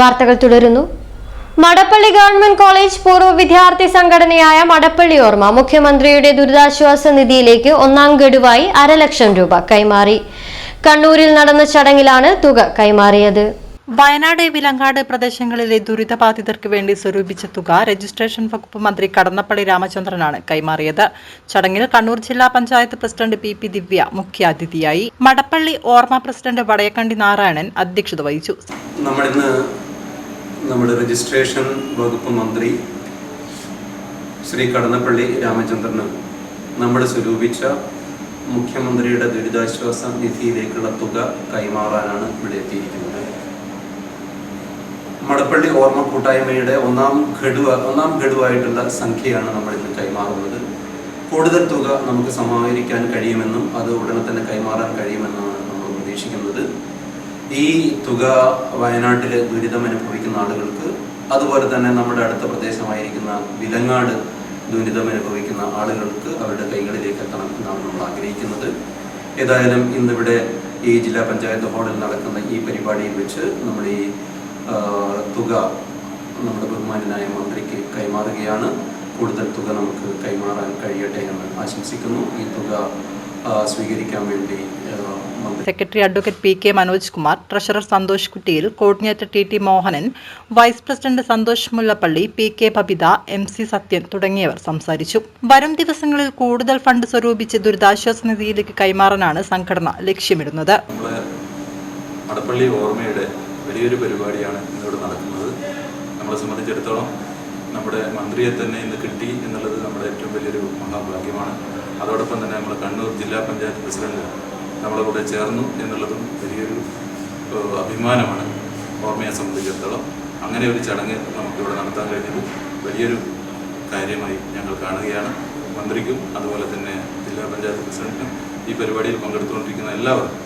വാർത്തകൾ തുടരുന്നു. Madappally government college പൂർവ വിദ്യാർത്ഥി സംഘടനയായ മടപ്പള്ളി ഓർമ്മ മുഖ്യമന്ത്രിയുടെ ദുരിതാശ്വാസ നിധിയിലേക്ക് ഒന്നാം ഗഡുവായി അരലക്ഷം രൂപ കൈമാറി. കണ്ണൂരിൽ നടന്ന ചടങ്ങിലാണ് തുക കൈമാറിയത്. വയനാട് വിലങ്ങാട് പ്രദേശങ്ങളിലെ ദുരിതബാധിതർക്ക് വേണ്ടി സ്വരൂപിച്ച തുക രജിസ്ട്രേഷൻ വകുപ്പ് മന്ത്രി കടന്നപ്പള്ളി രാമചന്ദ്രനാണ് കൈമാറിയത്. ചടങ്ങിൽ കണ്ണൂർ ജില്ലാ panchayat president P P Divya മുഖ്യാതിഥിയായി. മടപ്പള്ളി ഓർമ്മ പ്രസിഡന്റ് വടയക്കണ്ടി നാരായണൻ അധ്യക്ഷത വഹിച്ചു. നമ്മളിന്ന് നമ്മുടെ രജിസ്ട്രേഷൻ വകുപ്പ് മന്ത്രി ശ്രീ കടന്നപ്പള്ളി രാമചന്ദ്രന് നമ്മൾ സ്വരൂപിച്ച മുഖ്യമന്ത്രിയുടെ ദുരിതാശ്വാസ നിധിയിലേക്കുള്ള തുക കൈമാറാനാണ് ഇവിടെ എത്തിയിരിക്കുന്നത്. മടപ്പള്ളി ഓർമ്മ കൂട്ടായ്മയുടെ ഒന്നാം ഘടുവ ഒന്നാം ഘടുവായിട്ടുള്ള സംഖ്യയാണ് നമ്മൾ ഇന്ന് കൈമാറുന്നത്. കൂടുതൽ തുക നമുക്ക് സമാഹരിക്കാൻ കഴിയുമെന്നും അത് ഉടനെ തന്നെ കൈമാറാൻ കഴിയുമെന്നാണ് നമ്മൾ പ്രതീക്ഷിക്കുന്നത്. ഈ തുക വയനാട്ടിൽ ദുരിതം അനുഭവിക്കുന്ന ആളുകൾക്ക് അതുപോലെ തന്നെ നമ്മുടെ അടുത്ത പ്രദേശമായിരിക്കുന്ന വിലങ്ങാട് ദുരിതം അനുഭവിക്കുന്ന ആളുകൾക്ക് അവരുടെ കൈകളിലേക്ക് എത്തണം എന്നാണ് നമ്മൾ ആഗ്രഹിക്കുന്നത്. ഏതായാലും ഇന്നിവിടെ ഈ ജില്ലാ പഞ്ചായത്ത് ഹാളിൽ നടക്കുന്ന ഈ പരിപാടിയിൽ വെച്ച് നമ്മൾ ഈ തുക നമ്മുടെ ബഹുമാനായ മന്ത്രിക്ക് കൈമാറുകയാണ്. കൂടുതൽ തുക നമുക്ക് കൈമാറാൻ കഴിയട്ടെ എന്ന് ആശംസിക്കുന്നു. ഈ തുക സ്വീകരിക്കാൻ വേണ്ടി secretary advocate P K Manoj Kumar treasurer Santhosh കുട്ടിയിൽ coordinator T T Mohanan vice president Santhosh Mullappally P K Babitha M C Sathyan തുടങ്ങിയവർ സംസാരിച്ചു. വരും ദിവസങ്ങളിൽ കൂടുതൽ ഫണ്ട് സ്വരൂപിച്ച് ദുരിതാശ്വാസ നിധിയിലേക്ക് കൈമാറാനാണ് സംഘടന ലക്ഷ്യമിടുന്നത്. ഓർമ്മയുടെ വലിയൊരു പരിപാടിയാണ് നടക്കുന്നത്. നമ്മുടെ മന്ത്രിയെ തന്നെ ഇന്ന് കിട്ടി എന്നുള്ളത് നമ്മുടെ ഏറ്റവും വലിയൊരു മഹാഭാഗ്യമാണ്. അതോടൊപ്പം തന്നെ നമ്മുടെ കണ്ണൂർ ജില്ലാ പഞ്ചായത്ത് പ്രസിഡന്റ് നമ്മളെ കൂടെ ചേർന്നു എന്നുള്ളതും വലിയൊരു അഭിമാനമാണ് ഓർമ്മയെ സംബന്ധിച്ചിടത്തോളം. അങ്ങനെ ഒരു ചടങ്ങ് നമുക്കിവിടെ നടത്താൻ കഴിഞ്ഞത് വലിയൊരു കാര്യമായി ഞങ്ങൾ കാണുകയാണ്. മന്ത്രിക്കും അതുപോലെ തന്നെ ജില്ലാ പഞ്ചായത്ത് പ്രസിഡന്റിനും ഈ പരിപാടിയിൽ പങ്കെടുത്തുകൊണ്ടിരിക്കുന്ന എല്ലാവർക്കും